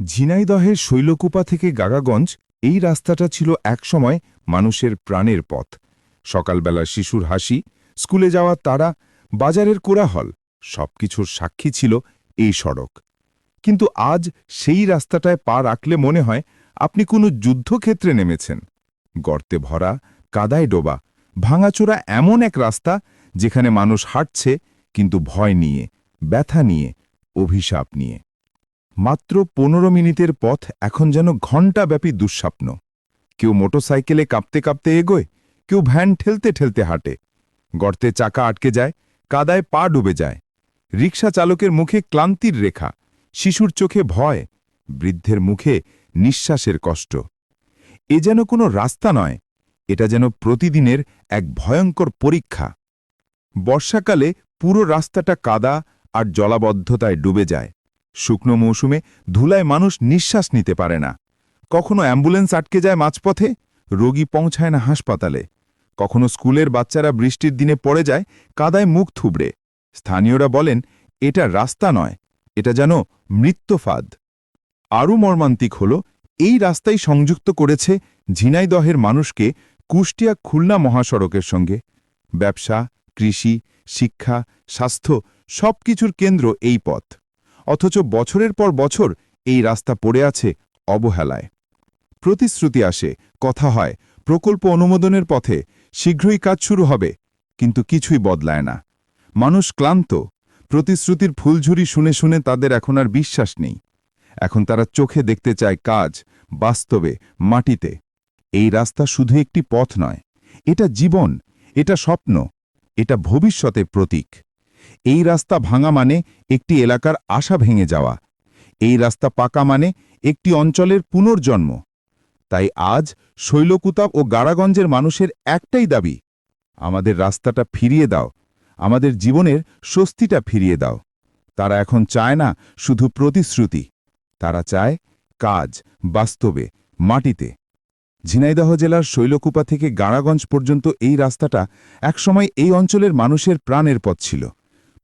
ঝিনাইদহের শৈলকুপা থেকে গাগাগঞ্জ এই রাস্তাটা ছিল একসময় মানুষের প্রাণের পথ। সকালবেলা শিশুর হাসি, স্কুলে যাওয়া তারা, বাজারের কোলাহল সবকিছুর সাক্ষী ছিল এই সড়ক। কিন্তু আজ সেই রাস্তাটায় পা রাখলে মনে হয় আপনি কোনো যুদ্ধক্ষেত্রে নেমেছেন। গর্তে ভরা, কাদায় ডোবা, ভাঙাচোরা এমন এক রাস্তা যেখানে মানুষ হাঁটছে কিন্তু ভয় নিয়ে, ব্যথা নিয়ে, অভিশাপ নিয়ে। মাত্র পনেরো মিনিটের পথ এখন যেন ঘণ্টাব্যাপী দুঃস্বপ্ন। কেউ মোটরসাইকেলে কাঁপতে কাঁপতে এগোয়, কেউ ভ্যান ঠেলতে ঠেলতে হাঁটে। গর্তে চাকা আটকে যায়, কাদায় পা ডুবে যায়। রিক্সা চালকের মুখে ক্লান্তির রেখা, শিশুর চোখে ভয়, বৃদ্ধের মুখে নিঃশ্বাসের কষ্ট। এ যেন কোনো রাস্তা নয়, এটা যেন প্রতিদিনের এক ভয়ঙ্কর পরীক্ষা। বর্ষাকালে পুরো রাস্তাটা কাদা আর জলাবদ্ধতায় ডুবে যায়। শুকনো মৌসুমে ধুলায় মানুষ নিঃশ্বাস নিতে পারে না। কখনো অ্যাম্বুলেন্স আটকে যায় মাঝপথে, রোগী পৌঁছায় না হাসপাতালে। কখনো স্কুলের বাচ্চারা বৃষ্টির দিনে পড়ে যায়, কাদায় মুখ থুবড়ে। স্থানীয়রা বলেন, এটা রাস্তা নয়, এটা যেন মৃত্যুফাদ। আরও মর্মান্তিক হল, এই রাস্তাই সংযুক্ত করেছে ঝিনাইদহের মানুষকে কুষ্টিয়া খুলনা মহাসড়কের সঙ্গে। ব্যবসা, কৃষি, শিক্ষা, স্বাস্থ্য সবকিছুর কেন্দ্র এই পথ। অথচ বছরের পর বছর এই রাস্তা পড়ে আছে অবহেলায়। প্রতিশ্রুতি আসে, কথা হয়, প্রকল্প অনুমোদনের পথে শীঘ্রই কাজ শুরু হবে, কিন্তু কিছুই বদলায় না। মানুষ ক্লান্ত, প্রতিশ্রুতির ফুলঝুরি শুনে শুনে তাদের এখন আর বিশ্বাস নেই। এখন তারা চোখে দেখতে চায় কাজ, বাস্তবে, মাটিতে। এই রাস্তা শুধু একটি পথ নয়, এটা জীবন, এটা স্বপ্ন, এটা ভবিষ্যতের প্রতীক। এই রাস্তা ভাঙা মানে একটি এলাকার আশা ভেঙে যাওয়া। এই রাস্তা পাকা মানে একটি অঞ্চলের পুনর্জন্ম। তাই আজ শৈলকুতাব ও গাড়াগঞ্জের মানুষের একটাই দাবি, আমাদের রাস্তাটা ফিরিয়ে দাও, আমাদের জীবনের স্বস্তিটা ফিরিয়ে দাও। তারা এখন চায় না শুধু প্রতিশ্রুতি, তারা চায় কাজ, বাস্তবে, মাটিতে। ঝিনাইদহ জেলার শৈলকুপা থেকে গাড়াগঞ্জ পর্যন্ত এই রাস্তাটা একসময় এই অঞ্চলের মানুষের প্রাণের পথ ছিল।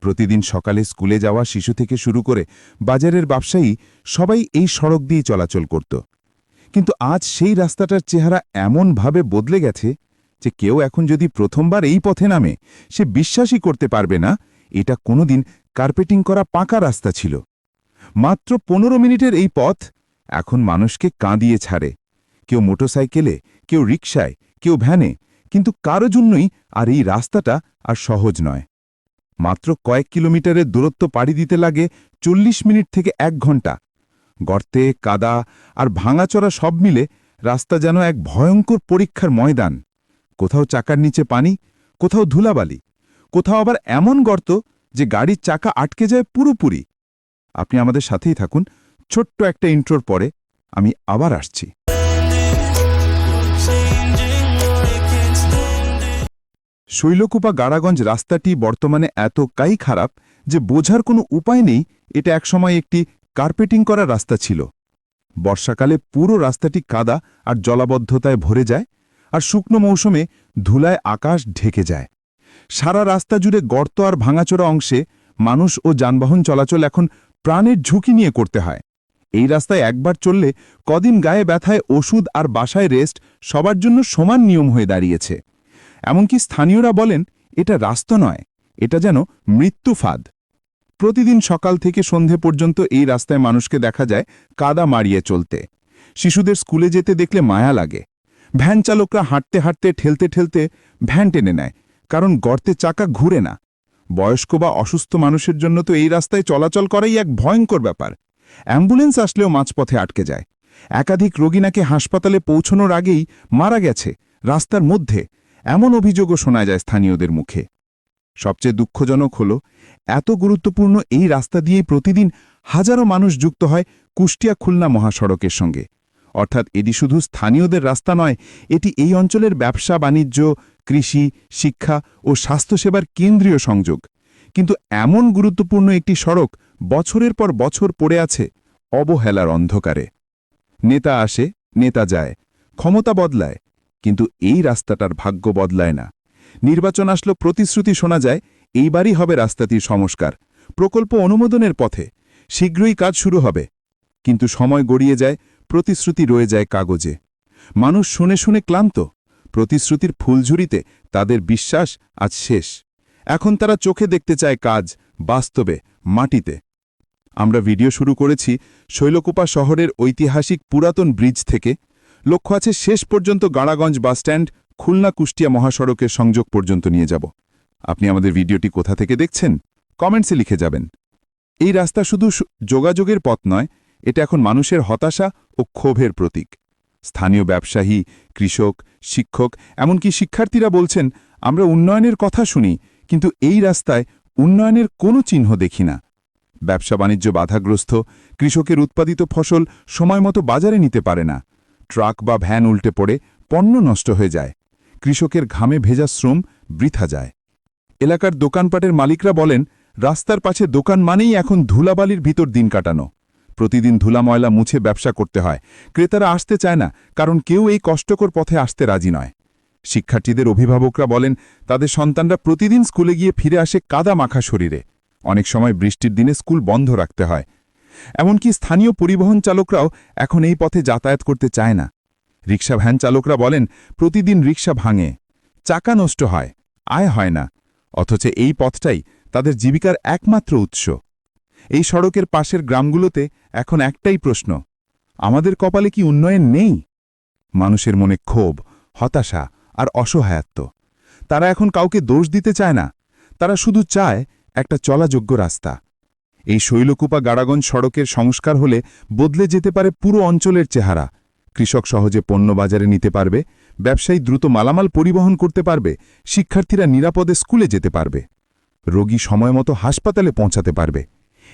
প্রতিদিন সকালে স্কুলে যাওয়া শিশু থেকে শুরু করে বাজারের ব্যবসায়ী সবাই এই সড়ক দিয়ে চলাচল করত। কিন্তু আজ সেই রাস্তাটার চেহারা এমনভাবে বদলে গেছে যে কেউ এখন যদি প্রথমবার এই পথে নামে, সে বিশ্বাসই করতে পারবে না, এটা কোনোদিন কার্পেটিং করা পাকা রাস্তা ছিল। মাত্র পনেরো মিনিটের এই পথ এখন মানুষকে কাঁদিয়ে ছাড়ে। কেউ মোটরসাইকেলে, কেউ রিকশায়, কেউ ভ্যানে, কিন্তু কারও জন্যই আর এই রাস্তাটা আর সহজ নয়। মাত্র কয়েক কিলোমিটারের দূরত্ব পাড়ি দিতে লাগে চল্লিশ মিনিট থেকে এক ঘণ্টা। গর্তে, কাদা আর ভাঙাচড়া সব মিলে রাস্তা যেন এক ভয়ঙ্কর পরীক্ষার ময়দান। কোথাও চাকার নিচে পানি, কোথাও ধুলাবালি, কোথাও আবার এমন গর্ত যে গাড়ির চাকা আটকে যায় পুরোপুরি। আপনি আমাদের সাথেই থাকুন। ছোট্ট একটা ইন্ট্রোর পরে আমি আবার আসছি। শৈলকুপা গাড়াগঞ্জ রাস্তাটি বর্তমানে এতটাই খারাপ যে বোঝার কোনো উপায় নেই, এটা একসময় একটি কার্পেটিং করা রাস্তা ছিল। বর্ষাকালে পুরো রাস্তাটি কাদা আর জলাবদ্ধতায় ভরে যায় আর শুকনো মৌসুমে ধুলায় আকাশ ঢেকে যায়। সারা রাস্তা জুড়ে গর্ত আর ভাঙাচোরা অংশে মানুষ ও যানবাহন চলাচল এখন প্রাণের ঝুঁকি নিয়ে করতে হয়। এই রাস্তায় একবার চললে কদিন গায়ে ব্যথায় ওষুধ আর বাসায় রেস্ট সবার জন্য সমান নিয়ম হয়ে দাঁড়িয়েছে। এমনকি স্থানীয়রা বলেন, এটা রাস্তা নয়, এটা যেন মৃত্যু ফাঁদ। প্রতিদিন সকাল থেকে সন্ধে পর্যন্ত এই রাস্তায় মানুষকে দেখা যায় কাদা মারিয়ে চলতে। শিশুদের স্কুলে যেতে দেখলে মায়া লাগে। ভ্যান চালকরা হাঁটতে হাঁটতে, ঠেলতে ঠেলতে ভ্যান টেনে নেয়, কারণ গর্তে চাকা ঘুরে না। বয়স্ক বা অসুস্থ মানুষের জন্য তো এই রাস্তায় চলাচল করাই এক ভয়ঙ্কর ব্যাপার। অ্যাম্বুলেন্স আসলেও মাঝপথে আটকে যায়। একাধিক রোগী নাকি হাসপাতালে পৌঁছনোর আগেই মারা গেছে, রাস্তার মধ্যে। এমন অভিযোগও শোনা যায় স্থানীয়দের মুখে। সবচেয়ে দুঃখজনক হল, এত গুরুত্বপূর্ণ এই রাস্তা দিয়েই প্রতিদিন হাজারো মানুষ যুক্ত হয় কুষ্টিয়া খুলনা মহাসড়কের সঙ্গে। অর্থাৎ এটি শুধু স্থানীয়দের রাস্তা নয়, এটি এই অঞ্চলের ব্যবসা, বাণিজ্য, কৃষি, শিক্ষা ও স্বাস্থ্যসেবার কেন্দ্রীয় সংযোগ। কিন্তু এমন গুরুত্বপূর্ণ একটি সড়ক বছরের পর বছর পড়ে আছে অবহেলার অন্ধকারে। নেতা আসে, নেতা যায়, ক্ষমতা বদলায় কিন্তু এই রাস্তাটার ভাগ্য বদলায় না। নির্বাচন আসলো প্রতিশ্রুতি শোনা যায়, এইবারই হবে রাস্তাটির সংস্কার। প্রকল্প অনুমোদনের পথে শীঘ্রই কাজ শুরু হবে। কিন্তু সময় গড়িয়ে যায়, প্রতিশ্রুতি রয়ে যায় কাগজে। মানুষ শুনে শুনে ক্লান্ত। প্রতিশ্রুতির ফুলঝুরিতে তাদের বিশ্বাস আজ শেষ। এখন তারা চোখে দেখতে চায় কাজ বাস্তবে, মাটিতে। আমরা ভিডিও শুরু করেছি শৈলকুপা শহরের ঐতিহাসিক পুরাতন ব্রিজ থেকে। লক্ষ্য আছে শেষ পর্যন্ত গাড়াগঞ্জ বাসস্ট্যান্ড খুলনা কুষ্টিয়া মহাসড়কের সংযোগ পর্যন্ত নিয়ে যাব। আপনি আমাদের ভিডিওটি কোথা থেকে দেখছেন? কমেন্টসে লিখে যাবেন। এই রাস্তা শুধু যোগাযোগের পথ নয়, এটা এখন মানুষের হতাশা ও ক্ষোভের প্রতীক। স্থানীয় ব্যবসায়ী, কৃষক, শিক্ষক, এমনকি শিক্ষার্থীরা বলছেন, আমরা উন্নয়নের কথা শুনি, কিন্তু এই রাস্তায় উন্নয়নের কোনো চিহ্ন দেখি না। ব্যবসা বাণিজ্য বাধাগ্রস্ত, কৃষকের উৎপাদিত ফসল সময়মতো বাজারে নিতে পারে না। ট্রাক বা ভ্যান উল্টে পড়ে পণ্য নষ্ট হয়ে যায়। কৃষকের ঘামে ভেজা শ্রম বৃথা যায়। এলাকার দোকানপাটের মালিকরা বলেন, রাস্তার পাশে দোকান মানেই এখন ধুলাবালির ভিতর দিন কাটানো। প্রতিদিন ধুলা ময়লা মুছে ব্যবসা করতে হয়। ক্রেতারা আসতে চায় না, কারণ কেউ এই কষ্টকর পথে আসতে রাজি নয়। শিক্ষার্থীদের অভিভাবকরা বলেন, তাদের সন্তানরা প্রতিদিন স্কুলে গিয়ে ফিরে আসে কাদা মাখা শরীরে। অনেক সময় বৃষ্টির দিনে স্কুল বন্ধ রাখতে হয়। এমনকি স্থানীয় পরিবহন চালকরাও এখন এই পথে যাতায়াত করতে চায় না। রিক্সা ভ্যান চালকরা বলেন, প্রতিদিন রিক্সা ভাঙে, চাকা নষ্ট হয়, আয় হয় না, অথচ এই পথটাই তাদের জীবিকার একমাত্র উৎস। এই সড়কের পাশের গ্রামগুলোতে এখন একটাই প্রশ্ন, আমাদের কপালে কি উন্নয়ন নেই? মানুষের মনে ক্ষোভ, হতাশা আর অসহায়ত্ব। তারা এখন কাউকে দোষ দিতে চায় না, তারা শুধু চায় একটা চলাযোগ্য রাস্তা। এই শৈলকুপা গাড়াগঞ্জ সড়কের সংস্কার হলে বদলে যেতে পারে পুরো অঞ্চলের চেহারা। কৃষক সহজে পণ্য বাজারে নিতে পারবে, ব্যবসায়ী দ্রুত মালামাল পরিবহন করতে পারবে, শিক্ষার্থীরা নিরাপদে স্কুলে যেতে পারবে, রোগী সময়মতো হাসপাতালে পৌঁছাতে পারবে।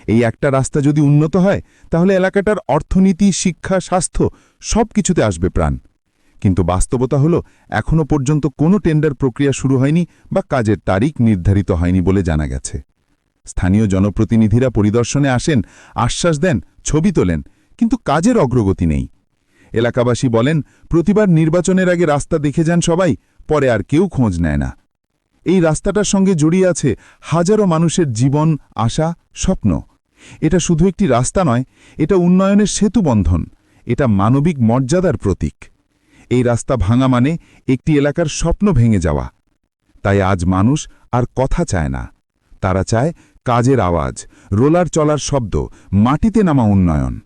এই একটা রাস্তা যদি উন্নত হয়, তাহলে এলাকাটার অর্থনীতি, শিক্ষা, স্বাস্থ্য সব কিছুতে আসবে প্রাণ। কিন্তু বাস্তবতা হল এখনও পর্যন্ত কোনো টেন্ডার প্রক্রিয়া শুরু হয়নি বা কাজের তারিখ নির্ধারিত হয়নি বলে জানা গেছে। স্থানীয় জনপ্রতিনিধিরা পরিদর্শনে আসেন, আশ্বাস দেন, ছবি তোলেন, কিন্তু কাজের অগ্রগতি নেই। এলাকাবাসী বলেন, প্রতিবার নির্বাচনের আগে রাস্তা দেখে যান সবাই, পরে আর কেউ খোঁজ নেয় না। এই রাস্তাটার সঙ্গে জড়িয়ে আছে হাজারো মানুষের জীবন, আশা, স্বপ্ন। এটা শুধু একটি রাস্তা নয়, এটা উন্নয়নের সেতুবন্ধন এটা মানবিক মর্যাদার প্রতীক। এই রাস্তা ভাঙা মানে একটি এলাকার স্বপ্ন ভেঙে যাওয়া। তাই আজ মানুষ আর কথা চায় না। তারা চায় কাজের আওয়াজ, রোলার চলার শব্দ, মাটিতে নামা উন্নয়ন।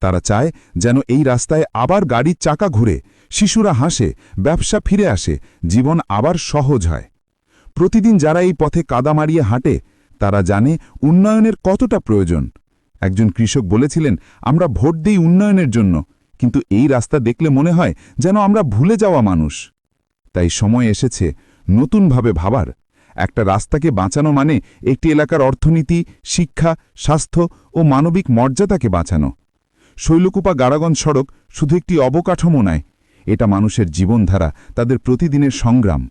তারা চায় যেন এই রাস্তায় আবার গাড়ির চাকা ঘুরে, শিশুরা হাসে, ব্যবসা ফিরে আসে, জীবন আবার সহজ হয়। প্রতিদিন যারা এই পথে কাদা মারিয়ে হাঁটে, তারা জানে উন্নয়নের কতটা প্রয়োজন। একজন কৃষক বলেছিলেন, আমরা ভোট দিই উন্নয়নের জন্য, কিন্তু এই রাস্তা দেখলে মনে হয় যেন আমরা ভুলে যাওয়া মানুষ। তাই সময় এসেছে নতুনভাবে ভাবার। একটা রাস্তাকে বাঁচানো মানে একটি এলাকার অর্থনীতি, শিক্ষা, স্বাস্থ্য ও মানবিক মর্যাদাকে বাঁচানো। শৈলকুপা গাড়াগঞ্জ সড়ক শুধু একটি অবকাঠামো নয়, এটা মানুষের জীবনধারা, তাদের প্রতিদিনের সংগ্রাম।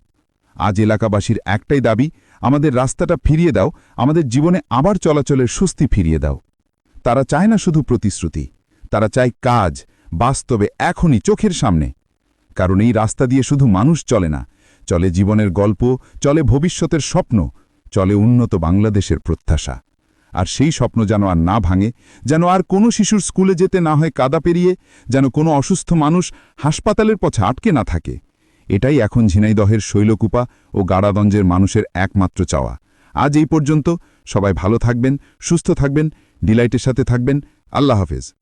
আজ এলাকাবাসীর একটাই দাবি, আমাদের রাস্তাটা ফিরিয়ে দাও, আমাদের জীবনে আবার চলাচলের স্বস্তি ফিরিয়ে দাও। তারা চায় না শুধু প্রতিশ্রুতি, তারা চায় কাজ, বাস্তবে এখনই চোখের সামনে। কারণ এই রাস্তা দিয়ে শুধু মানুষ চলে না চলে জীবনের গল্প, চলে ভবিষ্যতের স্বপ্ন, চলে উন্নত বাংলাদেশের প্রত্যাশা। আর সেই স্বপ্ন যেন আর না ভাঙে, যেন আর কোনো শিশুর স্কুলে যেতে না হয় কাদা পেরিয়ে, যেন কোনো অসুস্থ মানুষ হাসপাতালের পথে আটকে না থাকে। এটাই এখন ঝিনাইদহের শৈলকুপা ও গাড়াদঞ্জের মানুষের একমাত্র চাওয়া। আজ এই পর্যন্ত সবাই ভালো থাকবেন, সুস্থ থাকবেন, ডিলাইটের সাথে থাকবেন। আল্লাহ হাফেজ।